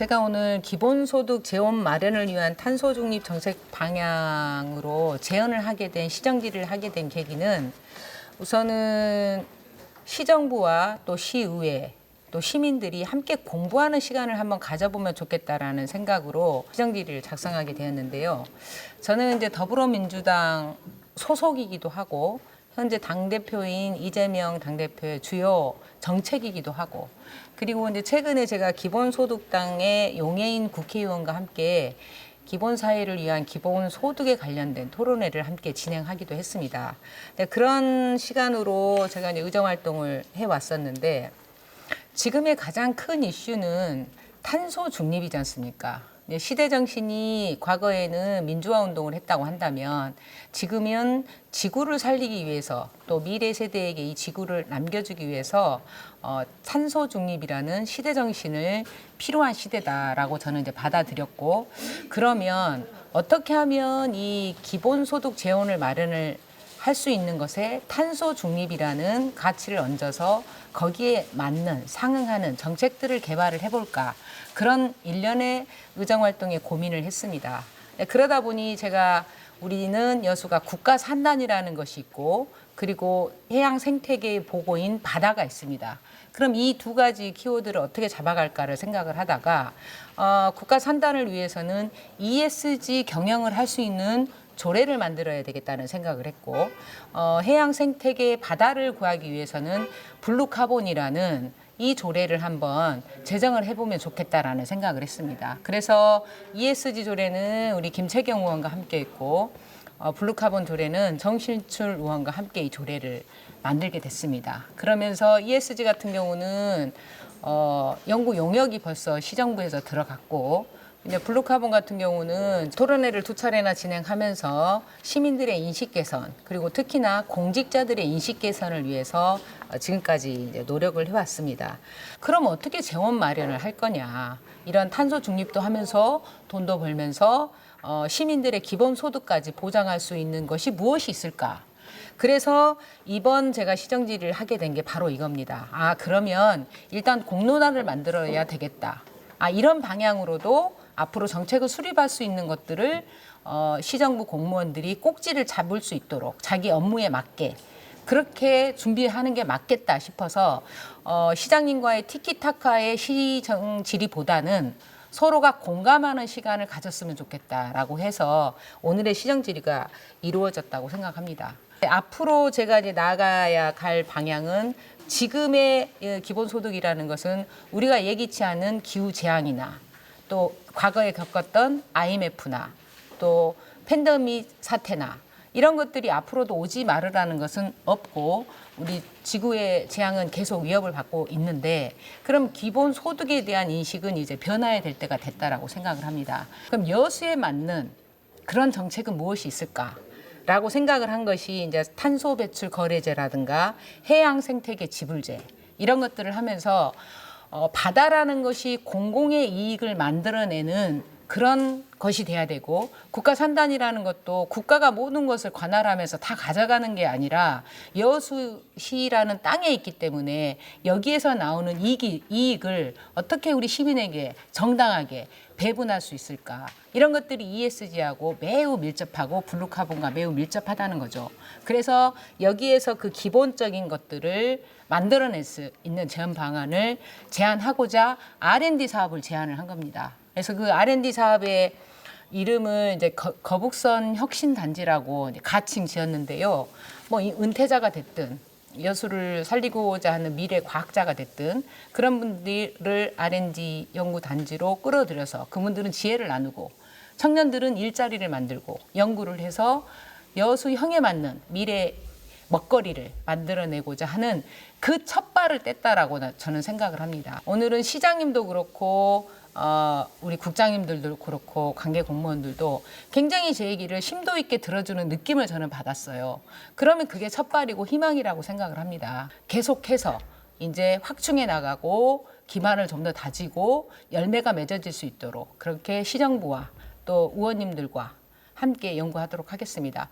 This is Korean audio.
제가 오늘 기본소득 재원 마련을 위한 탄소 중립 정책 방향으로 제언을 하게 된 시정지를 하게 된 계기는 우선은 시정부와 또 시의회 또 시민들이 함께 공부하는 시간을 한번 가져보면 좋겠다라는 생각으로 시정지를 작성하게 되었는데요. 저는 이제 더불어민주당 소속이기도 하고 현재 당대표인 이재명 당대표의 주요 정책이기도 하고 그리고 이제 최근에 제가 기본소득당의 용해인 국회의원과 함께 기본 사회를 위한 기본 소득에 관련된 토론회를 함께 진행하기도 했습니다. 네, 그런 시간으로 제가 이제 의정 활동을 해 왔었는데 지금의 가장 큰 이슈는 탄소 중립이지 않습니까? 네, 시대 정신이 과거에는 민주화 운동을 했다고 한다면 지금은 지구를 살리기 위해서 또 미래 세대에게 이 지구를 남겨주기 위해서 어, 탄소 중립이라는 시대 정신을 필요한 시대다라고 저는 이제 받아들였고 그러면 어떻게 하면 이 기본소득 재원을 마련을 할 수 있는 것에 탄소 중립이라는 가치를 얹어서 거기에 맞는 상응하는 정책들을 개발을 해볼까 그런 일련의 의정 활동에 고민을 했습니다. 네, 그러다 보니 제가 우리는 여수가 국가 산단이라는 것이 있고 그리고 해양 생태계의 보고인 바다가 있습니다. 그럼 이 두 가지 키워드를 어떻게 잡아갈까를 생각을 하다가 어, 국가 산단을 위해서는 ESG 경영을 할 수 있는 조례를 만들어야 되겠다는 생각을 했고 어, 해양 생태계 바다를 구하기 위해서는 블루카본이라는 이 조례를 한번 제정을 해보면 좋겠다라는 생각을 했습니다. 그래서 ESG 조례는 우리 김채경 의원과 함께 했고 어, 블루카본 조례는 정신출 의원과 함께 이 조례를 만들게 됐습니다. 그러면서 ESG 같은 경우는 어, 연구 용역이 벌써 시정부에서 들어갔고 블루카본 같은 경우는 토론회를 두 차례나 진행하면서 시민들의 인식 개선 그리고 특히나 공직자들의 인식 개선을 위해서 어, 지금까지 이제 노력을 해왔습니다. 그럼 어떻게 재원 마련을 할 거냐? 이런 탄소 중립도 하면서 돈도 벌면서 어, 시민들의 기본 소득까지 보장할 수 있는 것이 무엇이 있을까? 그래서 이번 제가 시정지를 하게 된 게 바로 이겁니다. 아, 그러면 일단 공론화를 만들어야 되겠다. 아, 이런 방향으로도 앞으로 정책을 수립할 수 있는 것들을 어, 시정부 공무원들이 꼭지를 잡을 수 있도록 자기 업무에 맞게 그렇게 준비하는 게 맞겠다 싶어서 어, 시장님과의 티키타카의 시정 질의보다는 서로가 공감하는 시간을 가졌으면 좋겠다라고 해서 오늘의 시정 질의가 이루어졌다고 생각합니다. 앞으로 제가 이제 나가야 갈 방향은 지금의 예, 기본소득이라는 것은 우리가 예기치 않은 기후 재앙이나 또 과거에 겪었던 IMF나 또 팬데믹 사태나 이런 것들이 앞으로도 오지 말으라는 것은 없고 우리 지구의 재앙은 계속 위협을 받고 있는데 그럼 기본 소득에 대한 인식은 이제 변화해야 될 때가 됐다라고 생각을 합니다. 그럼 여수에 맞는 그런 정책은 무엇이 있을까? 라고 생각을 한 것이 이제 탄소 배출 거래제라든가 해양 생태계 지불제 이런 것들을 하면서 어, 바다라는 것이 공공의 이익을 만들어내는 그런 것이 돼야 되고 국가 산단이라는 것도 국가가 모든 것을 관할하면서 다 가져가는 게 아니라 여수시라는 땅에 있기 때문에 여기에서 나오는 이익이, 이익을 어떻게 우리 시민에게 정당하게 배분할 수 있을까 이런 것들이 ESG하고 매우 밀접하고 블루카본과 매우 밀접하다는 거죠. 그래서 여기에서 그 기본적인 것들을 만들어낼 수 있는 제안 방안을 제안하고자 R&D 사업을 제안을 한 겁니다. 그래서 그 R&D 사업의 이름을 이제 거, 거북선 혁신 단지라고 가칭 지었는데요. 뭐이 은퇴자가 됐든 여수를 살리고자 하는 미래 과학자가 됐든 그런 분들을 R&D 연구 단지로 끌어들여서 그분들은 지혜를 나누고 청년들은 일자리를 만들고 연구를 해서 여수형에 맞는 미래 먹거리를 만들어내고자 하는 그 첫 발을 뗐다라고 나- 저는 생각을 합니다. 오늘은 시장님도 그렇고 어, 우리 국장님들도 그렇고 관계 공무원들도 굉장히 제 얘기를 심도 있게 들어주는 느낌을 저는 받았어요. 그러면 그게 첫발이고 희망이라고 생각을 합니다. 계속해서 이제 확충해 나가고 기반을 좀 더 다지고 열매가 맺어질 수 있도록 그렇게 시정부와 또 의원님들과 함께 연구하도록 하겠습니다.